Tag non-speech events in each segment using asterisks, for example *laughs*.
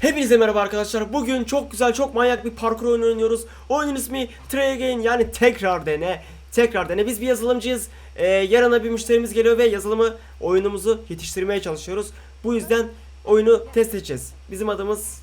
Hepinize merhaba arkadaşlar. Bugün çok güzel, çok manyak bir parkur oyunu oynuyoruz. Oyunun ismi Try Again yani tekrar dene. Tekrar dene. Biz bir yazılımcıyız. Ee, yarına bir müşterimiz geliyor ve yazılımı, oyunumuzu yetiştirmeye çalışıyoruz. Bu yüzden oyunu test edeceğiz. Bizim adımız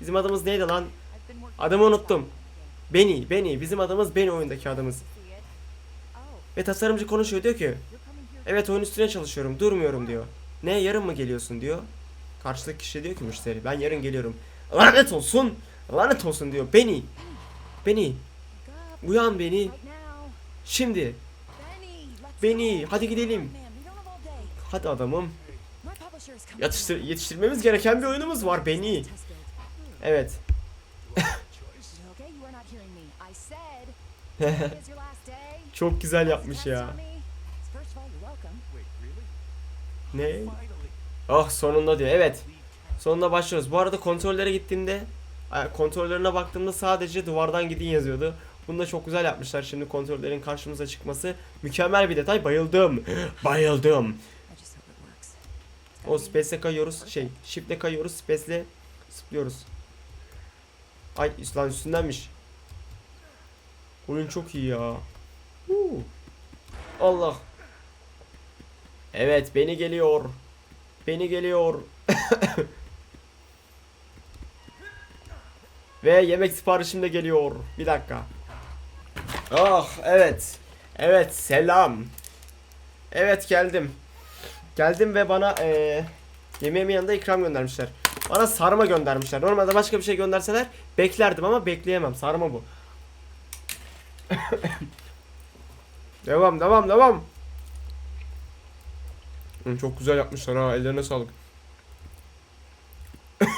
Bizim adımız neydi lan? Adımı unuttum. Beni, Beni. Bizim adımız Beni oyundaki adımız. Ve tasarımcı konuşuyor diyor ki Evet oyun üstüne çalışıyorum durmuyorum diyor. Ne yarın mı geliyorsun diyor. Karşıdaki kişi diyor ki müşteri ben yarın geliyorum. Lanet olsun. Lanet olsun diyor. Beni. Beni. Uyan beni. Şimdi. Beni. Hadi gidelim. Hadi adamım. Yetiştir yetiştirmemiz gereken bir oyunumuz var beni. Evet. *laughs* Çok güzel yapmış ya. Ne? Oh sonunda diyor. Evet. Sonunda başlıyoruz. Bu arada kontrollere gittiğimde kontrollerine baktığımda sadece duvardan gidin yazıyordu. Bunu da çok güzel yapmışlar şimdi kontrollerin karşımıza çıkması. Mükemmel bir detay. Bayıldım. *gasps* Bayıldım. O space'e kayıyoruz. Şey, shift'le kayıyoruz. Space'le zıplıyoruz. Ay lan üstündenmiş. Oyun çok iyi ya. Huu. Allah. Evet beni geliyor. Beni geliyor. *laughs* Ve yemek siparişim de geliyor. Bir dakika. Ah evet. Evet selam. Evet geldim. Geldim ve bana eee yemeğimin yanında ikram göndermişler. Bana sarma göndermişler. Normalde başka bir şey gönderseler beklerdim ama bekleyemem. Sarma bu. *laughs* devam devam devam. Hı, Çok güzel yapmışlar ha. Ellerine sağlık. *coughs*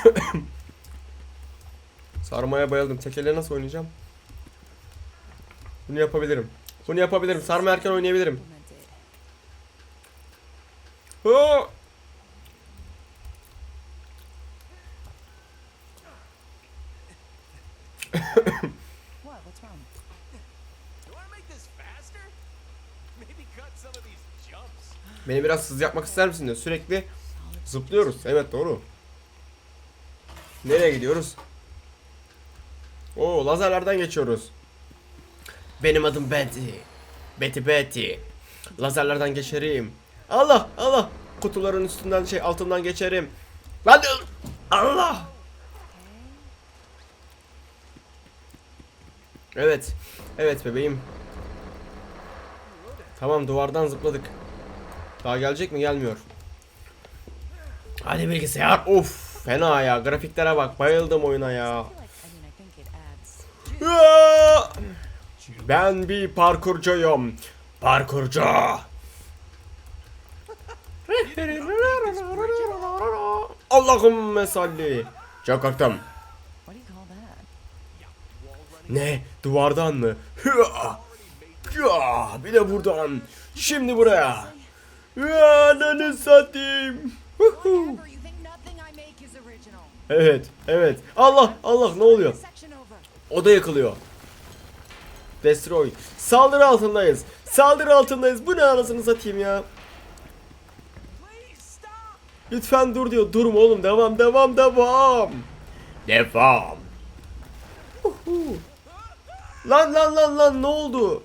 Sarmaya bayıldım. Tekerle nasıl oynayacağım? Bunu yapabilirim. Bunu yapabilirim. Sarma erken oynayabilirim. Oo! Beni biraz hız yapmak ister misin diyor. Sürekli zıplıyoruz. Evet doğru. Nereye gidiyoruz? Oo lazerlerden geçiyoruz. Benim adım Betty. Betty Betty. Lazerlerden geçerim. Allah Allah. Kutuların üstünden şey altından geçerim. Lan Allah. Evet. Evet bebeğim. Tamam duvardan zıpladık. Daha gelecek mi? Gelmiyor. Hadi bilgisayar. Of fena ya. Grafiklere bak. Bayıldım oyuna ya. Ben bir parkurcuyum. Parkurcu. Allahümme salli. Çok korktum. Ne? Duvardan mı? Ya, bir de buradan. Şimdi buraya. Ya, Ananı satayım. Evet, evet. Allah, Allah ne oluyor? Over. Oda yakılıyor. Destroy. Saldırı altındayız. Saldırı altındayız. Bu ne anasını satayım ya. Lütfen dur diyor. Durma oğlum. Devam, devam, devam. Devam. Lan lan lan lan ne oldu?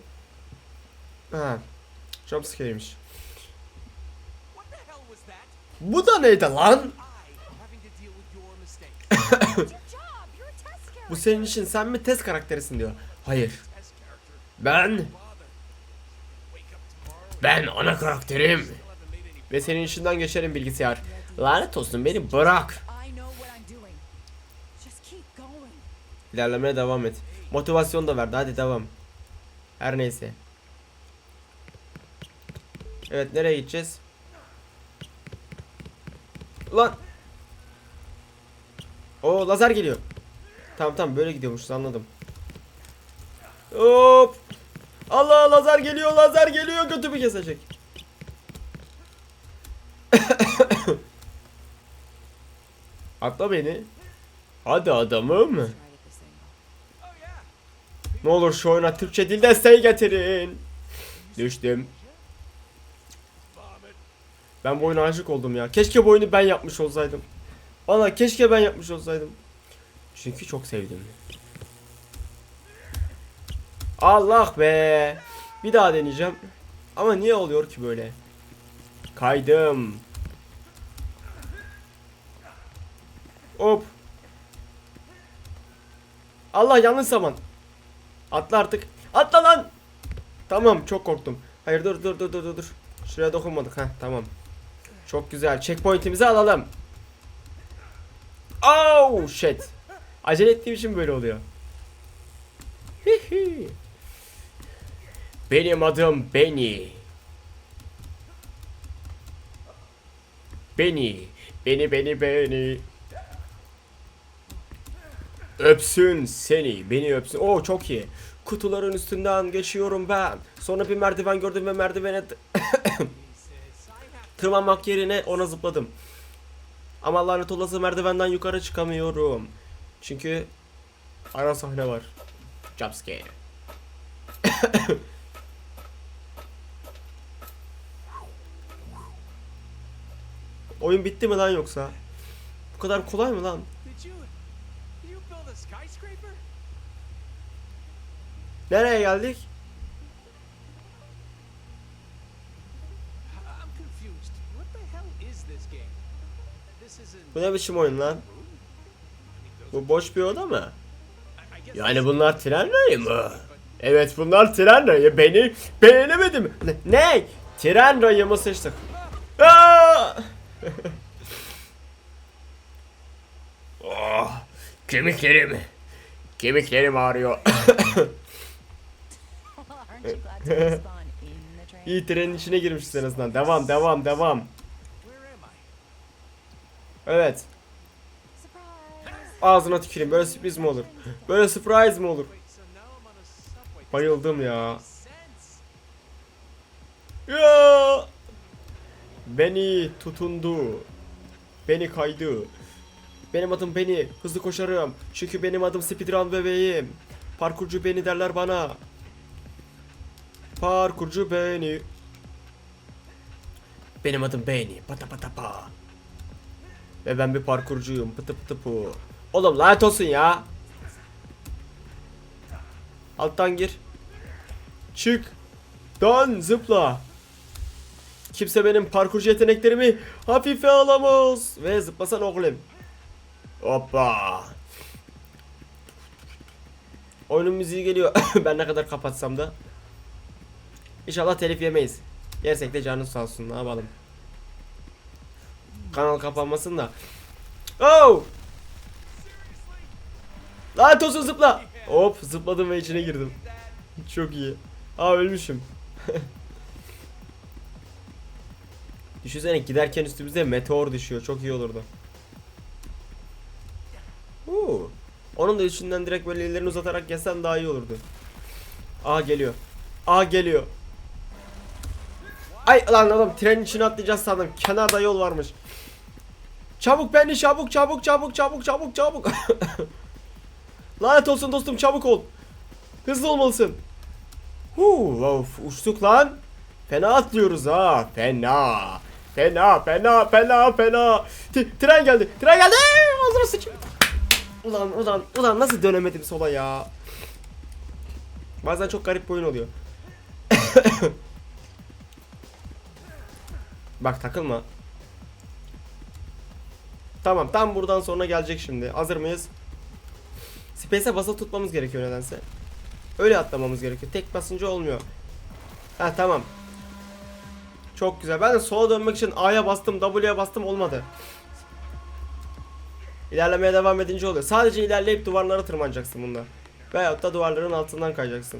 Ha. That? Bu da neydi lan? *coughs* Bu senin için sen mi test karakterisin diyor. Hayır. Ben, ben ana karakterim. Ve senin içinden geçerim bilgisayar. Lanet olsun beni bırak. İlerlemeye devam et. Motivasyon da verdi hadi devam. Her neyse. Evet nereye gideceğiz? Lan. O lazer geliyor. Tamam tamam böyle gidiyormuşuz anladım. Hop. Allah lazer geliyor lazer geliyor götümü kesecek. *coughs* Atla beni. Hadi adamım. Ne olur şu oyuna Türkçe dil desteği getirin. Düştüm. Ben bu aşık oldum ya. Keşke bu ben yapmış olsaydım. Valla keşke ben yapmış olsaydım. Çünkü çok sevdim. Allah be. Bir daha deneyeceğim. Ama niye oluyor ki böyle? Kaydım. Hop. Allah yanlış zaman. Atla artık. Atla lan. Tamam çok korktum. Hayır dur dur dur dur, dur. Şuraya dokunmadık ha tamam. Çok güzel. Checkpoint'imizi alalım. Oh shit. Acele ettiğim için böyle oluyor. Benim adım Benny. Benny. Beni beni beni. Öpsün seni. Beni öpsün. Oo çok iyi. Kutuların üstünden geçiyorum ben. Sonra bir merdiven gördüm ve merdivene *coughs* tırmanmak yerine ona zıpladım. Ama lanet olası merdivenden yukarı çıkamıyorum. Çünkü ara sahne var. Jumpscare. *coughs* Oyun bitti mi lan yoksa? Bu kadar kolay mı lan? Nereye geldik? Bu ne biçim oyun lan? Bu boş bir oda mı? Yani bunlar tren rayı mı? Evet bunlar tren rayı. Beni beğenemedim. Ne? ne? Tren rayı mı seçtik? *laughs* Oh, kemiklerim. Kemiklerim ağrıyor. *laughs* İyi trenin içine girmişiz en azından. Devam devam devam. Evet. Ağzına tüküreyim. Böyle sürpriz mi olur? Böyle surprise mi olur? Bayıldım ya. Ya! Beni tutundu. Beni kaydı. Benim adım Beni. Hızlı koşarım. Çünkü benim adım Speedrun bebeğim. Parkurcu Beni derler bana. Parkurcu Beni. Benim adım Beni. Pata pata pa. Ve ben bir parkurcuyum. Pıtı pıtı pu. Oğlum lanet olsun ya. Alttan gir. Çık. Dön zıpla. Kimse benim parkurcu yeteneklerimi hafife alamaz. Ve zıplasan oğlum. Hoppa. Oyunun müziği geliyor. *coughs* ben ne kadar kapatsam da. İnşallah telif yemeyiz. Yersek de canın sağ olsun ne yapalım. Kanal kapanmasın da. Oh! Lanet olsun zıpla. Hop zıpladım ve içine girdim. Çok iyi. Aa ölmüşüm. *laughs* Düşünsene giderken üstümüze meteor düşüyor. Çok iyi olurdu. Oo. Onun da üstünden direkt böyle ellerini uzatarak gelsen daha iyi olurdu. Aa geliyor. Aa geliyor. Ay lan oğlum trenin içine atlayacağız sandım. Kenarda yol varmış. Çabuk beni çabuk çabuk çabuk çabuk çabuk çabuk. *laughs* Lanet olsun dostum çabuk ol. Hızlı olmalısın. Huu, of, uçtuk lan. Fena atlıyoruz ha. Fena. Fena, fena, fena, fena. T- tren geldi. Tren geldi. Ağzına sıçayım. Ulan, ulan, ulan nasıl dönemedim sola ya. Bazen çok garip bir oyun oluyor. *coughs* Bak takılma. Tamam tam buradan sonra gelecek şimdi. Hazır mıyız? Space'e basılı tutmamız gerekiyor nedense. Öyle atlamamız gerekiyor. Tek basınca olmuyor. Ha tamam. Çok güzel. Ben de sola dönmek için A'ya bastım, W'ye bastım olmadı. İlerlemeye devam edince oluyor. Sadece ilerleyip duvarlara tırmanacaksın bunda. Veyahut da duvarların altından kayacaksın.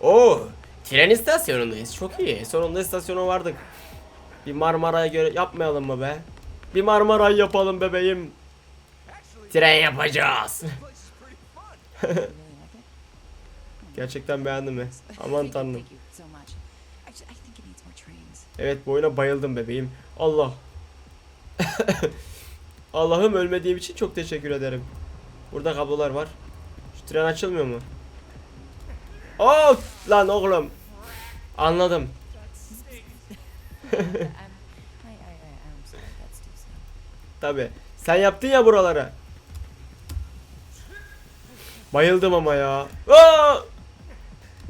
Oo, tren istasyonundayız. Çok iyi. Sonunda istasyona vardık. Bir Marmara'ya göre yapmayalım mı be? Bir Marmara'yı yapalım bebeğim. Tren yapacağız. *laughs* Gerçekten beğendim mi? Aman tanrım. Evet bu oyuna bayıldım bebeğim. Allah. *laughs* Allah'ım ölmediğim için çok teşekkür ederim. Burada kablolar var. Şu tren açılmıyor mu? Oh lan oğlum. Anladım. *laughs* Tabi. Sen yaptın ya buralara. Bayıldım ama ya. Aa!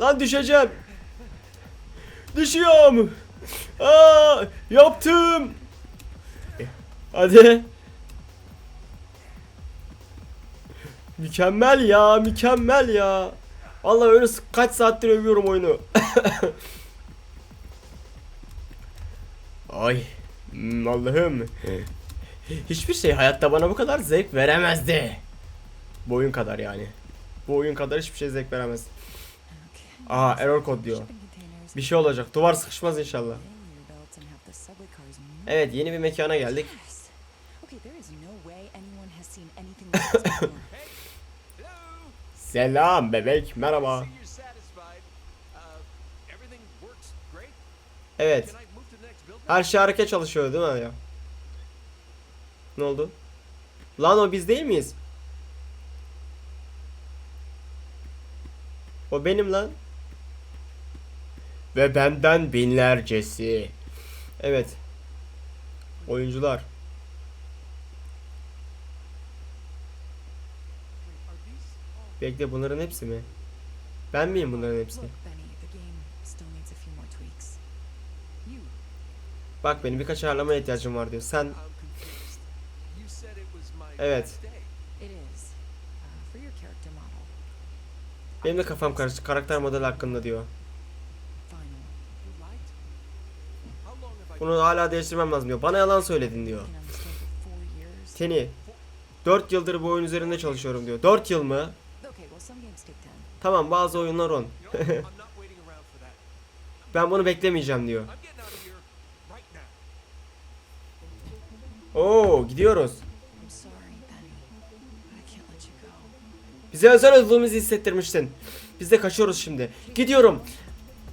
Lan düşeceğim. Düşüyorum. Aa! Yaptım. Hadi. Mükemmel ya, mükemmel ya. Vallahi öyle kaç saattir övüyorum oyunu. *laughs* Ay, hmm, Allah'ım. Hiçbir şey hayatta bana bu kadar zevk veremezdi. Bu oyun kadar yani. Bu oyun kadar hiçbir şey zevk veremez. Aa, error kod diyor. Bir şey olacak. Duvar sıkışmaz inşallah. Evet, yeni bir mekana geldik. *laughs* Selam bebek, merhaba. Uh. Evet, her şey hareket çalışıyor değil mi ya? Ne oldu? Lan o biz değil miyiz? O benim lan. Ve benden binlercesi. Evet. Oyuncular. Bekle bunların hepsi mi? Ben miyim bunların hepsi? Bak benim birkaç ayarlamaya ihtiyacım var diyor. Sen model, benim de kafam karıştı. Karakter modeli hakkında diyor. Bunu hala değiştirmem lazım diyor. Bana yalan söyledin diyor. Seni 4 yıldır bu oyun üzerinde çalışıyorum diyor. 4 yıl mı? Tamam bazı oyunlar 10. You know, I'm not waiting around for that. Ben bunu beklemeyeceğim diyor. Oo gidiyoruz. Bize özel olduğumuzu hissettirmiştin. Biz de kaçıyoruz şimdi. Gidiyorum.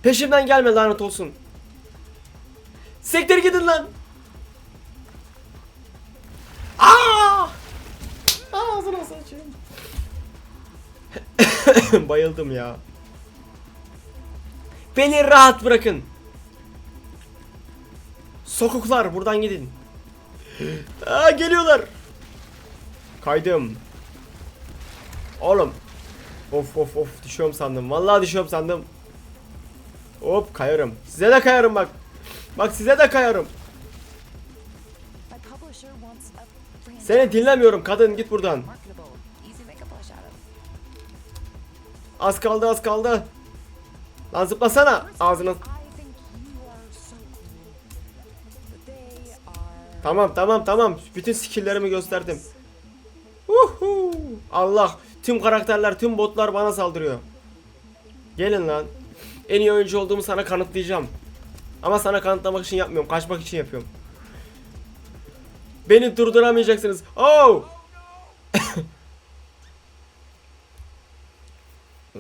Peşimden gelme lanet olsun. Sektir gidin lan. Aa! Ağzına saçayım. *coughs* Bayıldım ya. Beni rahat bırakın. Sokuklar buradan gidin. *gasps* Aa, geliyorlar. Kaydım. Oğlum. Of of of düşüyorum sandım. Vallahi düşüyorum sandım. Hop kayarım. Size de kayarım bak. Bak size de kayarım. Seni dinlemiyorum kadın git buradan. Az kaldı az kaldı. Lan zıplasana ağzına. Tamam tamam tamam. Bütün skilllerimi gösterdim. Uhu. Allah. Tüm karakterler, tüm botlar bana saldırıyor. Gelin lan. En iyi oyuncu olduğumu sana kanıtlayacağım. Ama sana kanıtlamak için yapmıyorum. Kaçmak için yapıyorum. Beni durduramayacaksınız. Oh! *coughs*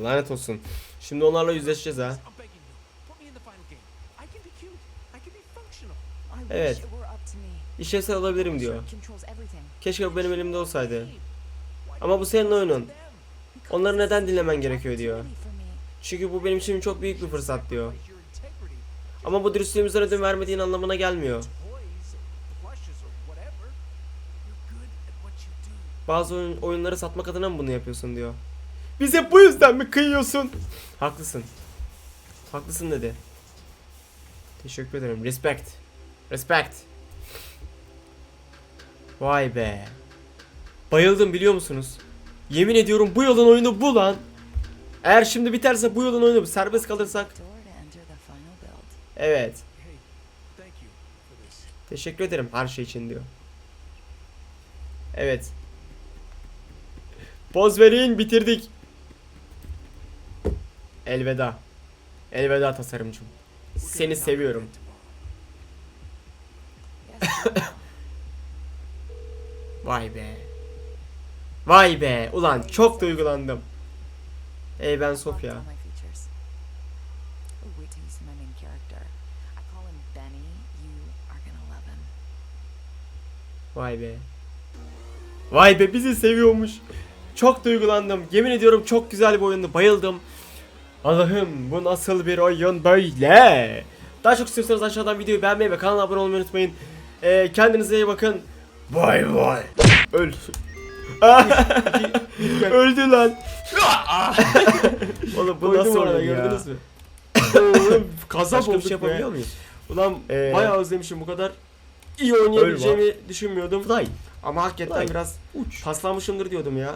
Lanet olsun. Şimdi onlarla yüzleşeceğiz ha. Evet. İşlevsel olabilirim diyor. Keşke benim elimde olsaydı. Ama bu senin oyunun. Onları neden dinlemen gerekiyor diyor. Çünkü bu benim için çok büyük bir fırsat diyor. Ama bu dürüstlüğümüzden ödün vermediğin anlamına gelmiyor. Bazı oyun, oyunları satmak adına mı bunu yapıyorsun diyor. Bize bu yüzden mi kıyıyorsun? Haklısın. Haklısın dedi. Teşekkür ederim. Respect. Respect. Vay be. Bayıldım biliyor musunuz? Yemin ediyorum bu yolun oyunu bu lan. Eğer şimdi biterse bu yolun oyunu. Serbest kalırsak. Evet. Teşekkür ederim her şey için diyor. Evet. Poz verin bitirdik. Elveda. Elveda tasarımcım. Seni seviyorum. *laughs* Vay be. Vay be. Ulan çok duygulandım. Ey ben Sofya. Oh. Vay be. Vay be bizi seviyormuş. Çok duygulandım. Yemin ediyorum çok güzel bir oyundu. Bayıldım. Allah'ım bu nasıl bir oyun böyle. Daha çok istiyorsanız aşağıdan videoyu beğenmeyi ve kanala abone olmayı unutmayın. Ee, kendinize iyi bakın. Vay vay. Öl. *laughs* Öldü lan. Oğlum bu Koydum nasıl oyun ya? gördünüz mü? Oğlum *laughs* Kaza Başka bir şey yapabiliyor muyuz? Ulan Ee, bayağı özlemişim bu kadar iyi oynayabileceğimi düşünmüyordum. Fly. Ama hakikaten Fly. biraz Uç. paslanmışımdır diyordum ya.